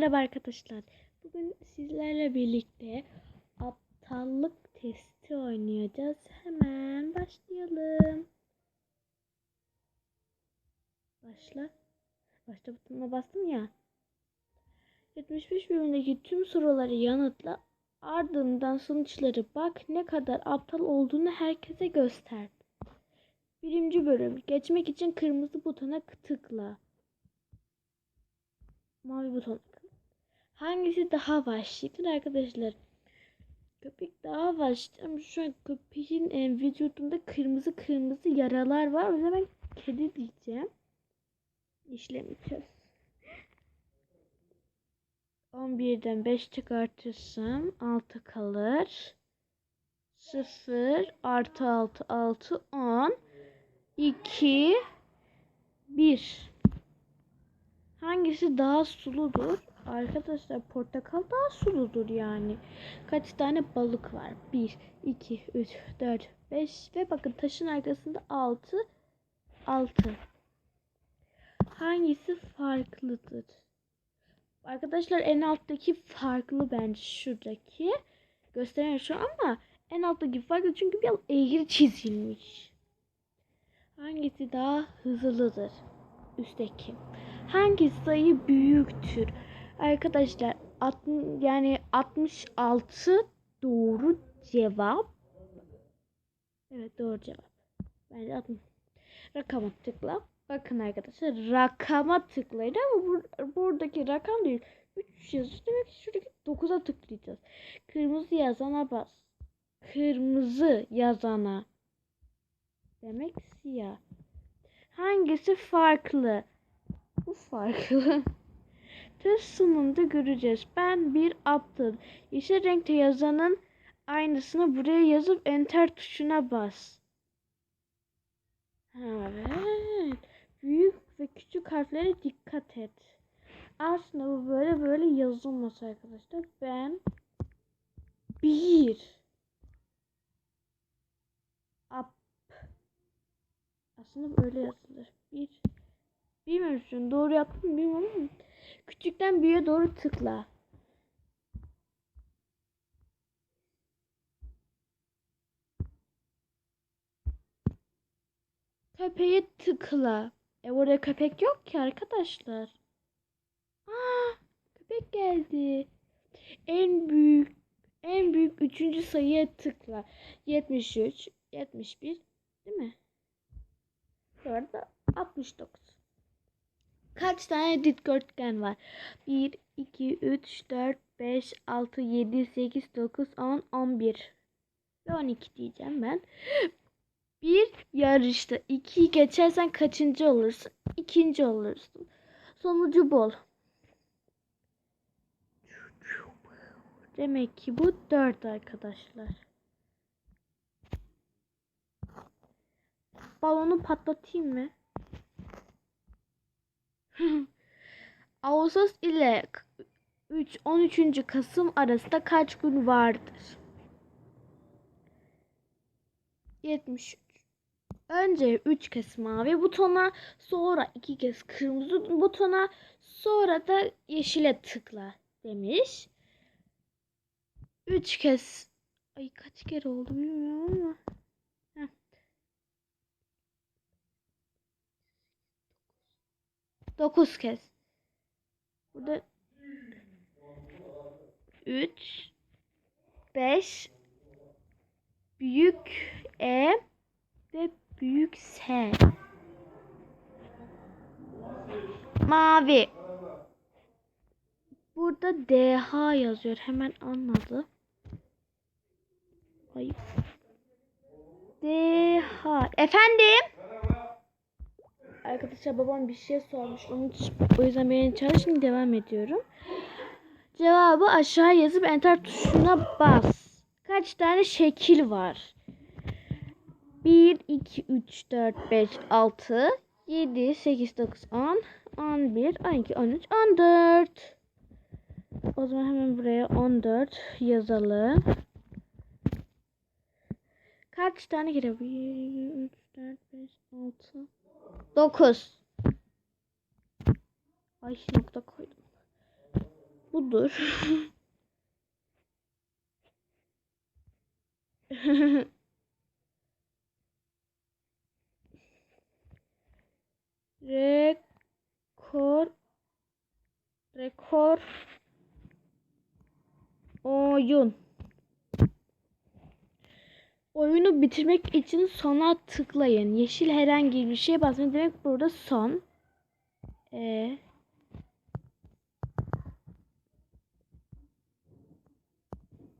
merhaba arkadaşlar. Bugün sizlerle birlikte aptallık testi oynayacağız. Hemen başlayalım. Başla. Başla butonuna bastım ya. 75 bölümündeki tüm soruları yanıtla. Ardından sonuçları bak ne kadar aptal olduğunu herkese göster. Birinci bölüm. Geçmek için kırmızı butona tıkla. Mavi buton. Hangisi daha vahşidir arkadaşlar? Köpek daha vahşi ama şu an köpeğin e, vücudunda kırmızı kırmızı yaralar var. O yüzden ben kedi diyeceğim. İşlemeyeceğiz. 11'den 5 çıkartırsam 6 kalır. 0 artı 6 6 10 2 1 Hangisi daha suludur? Arkadaşlar portakal daha suludur yani. Kaç tane balık var? 1, 2, 3, 4, 5 ve bakın taşın arkasında 6. 6. Hangisi farklıdır? Arkadaşlar en alttaki farklı bence şuradaki. Gösteremiyorum şu ama en alttaki farklı çünkü bir eğri çizilmiş. Hangisi daha hızlıdır? Üstteki. Hangi sayı büyüktür? Arkadaşlar alt, yani 66 doğru cevap. Evet doğru cevap. Bence 60. Rakama tıkla. Bakın arkadaşlar rakama tıklayın ama bur buradaki rakam değil. 3 yazıyor. Demek ki şuradaki 9'a tıklayacağız. Kırmızı yazana bas. Kırmızı yazana. Demek siyah. Hangisi farklı? Bu farklı. Test sonunda göreceğiz. Ben bir aptal. Yeşil renkte yazanın aynısını buraya yazıp enter tuşuna bas. Evet. Büyük ve küçük harflere dikkat et. Aslında bu böyle böyle yazılmaz arkadaşlar. Ben bir ap aslında böyle yazılır. Bir Bilmiyorum doğru yaptım bilmiyorum ama küçükten büyüğe doğru tıkla. Köpeğe tıkla. E orada köpek yok ki arkadaşlar. Aa, köpek geldi. En büyük en büyük üçüncü sayıya tıkla. 73, 71 değil mi? Sonra 69. Kaç tane dikdörtgen var? 1, 2, 3, 4, 5, 6, 7, 8, 9, 10, 11 ve 12 diyeceğim ben. Bir yarışta 2'yi geçersen kaçıncı olursun? İkinci olursun. Sonucu bol. Demek ki bu 4 arkadaşlar. Balonu patlatayım mı? Ağustos ile 3 13. Kasım arasında kaç gün vardır? 73. Önce 3 kez mavi butona, sonra 2 kez kırmızı butona, sonra da yeşile tıkla demiş. 3 kez ay kaç kere oldu bilmiyorum ama. 9 kez. Burada 3 5 büyük E ve büyük S. Mavi. Burada DH yazıyor. Hemen anladı. Ay. DH. Efendim? Arkadaşlar babam bir şey sormuş. Onun için, o yüzden beni. Şimdi devam ediyorum. Cevabı aşağı yazıp enter tuşuna bas. Kaç tane şekil var? 1, 2, 3, 4, 5, 6, 7, 8, 9, 10, 11, 12, 13, 14. O zaman hemen buraya 14 yazalım. Kaç tane geliyor? 1, 3, 4, 5, 6, 9. Ay nokta koydum. budur. Rekor rekor oyun. Oyunu bitirmek için sona tıklayın. Yeşil herhangi bir şeye basmayın. Demek burada son. Ee,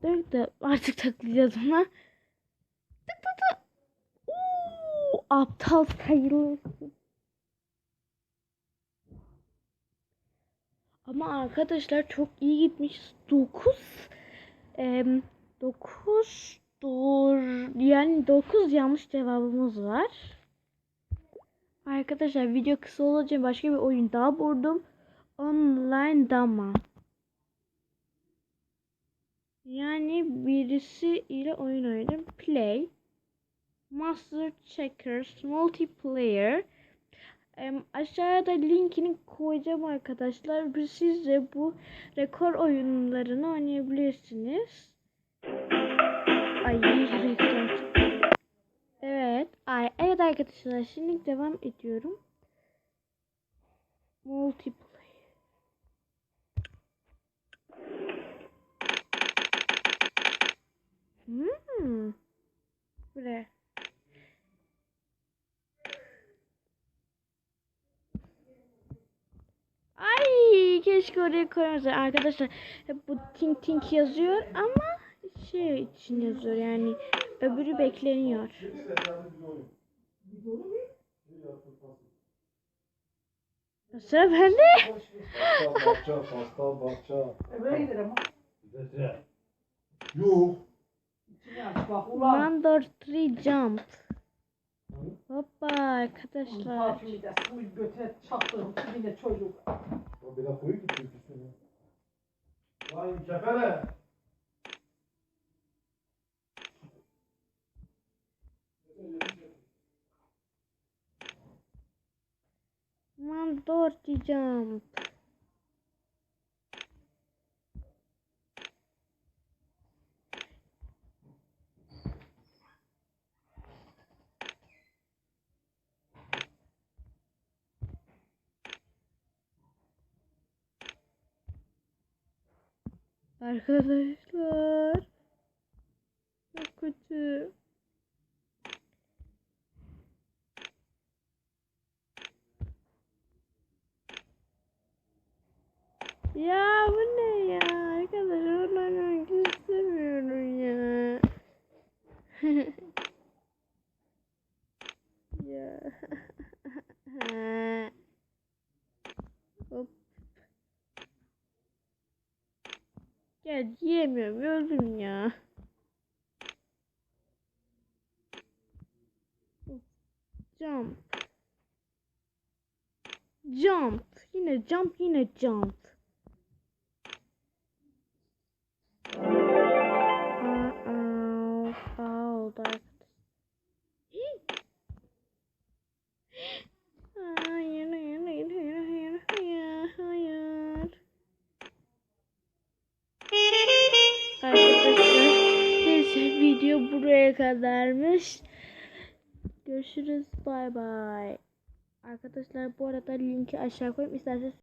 Demek de artık taklayacağız ona. Tık tık tık. Oo, aptal sayılırsın. Ama arkadaşlar çok iyi gitmiş. 9 em, 9 doğru yani 9 yanlış cevabımız var. Arkadaşlar video kısa olunca başka bir oyun daha buldum. Online dama. Yani birisi ile oyun oynadım. Play. Master Checkers Multiplayer. Em, aşağıda linkini koyacağım arkadaşlar. Siz de bu rekor oyunlarını oynayabilirsiniz. Çıktı. Evet. Ay, evet arkadaşlar şimdi devam ediyorum. Multiplayer. Hmm. Buraya. Ay keşke oraya koymasaydım. Arkadaşlar hep bu tink tink yazıyor ama şey için yazıyor yani öbürü bekleniyor. Sıra bende. Bahçe, pasta, bahçe. Eve bak ulan. Mandor 3 jump. Hoppa arkadaşlar. Suyu götüre çaktığım dibine çocuk. Bir de koyu gitti üstüne. Vay kefere. Mandor jump. Arkadaşlar. Çok kötü. Ya bu ne ya? Arkadaşlar oynamak istemiyorum ya. Ya. Hop. Gel yiyemiyorum öldüm ya. Jump. Jump. Yine jump yine jump. Kadarmış. Görüşürüz, bay bay. Arkadaşlar bu arada linki aşağı koyayım isterseniz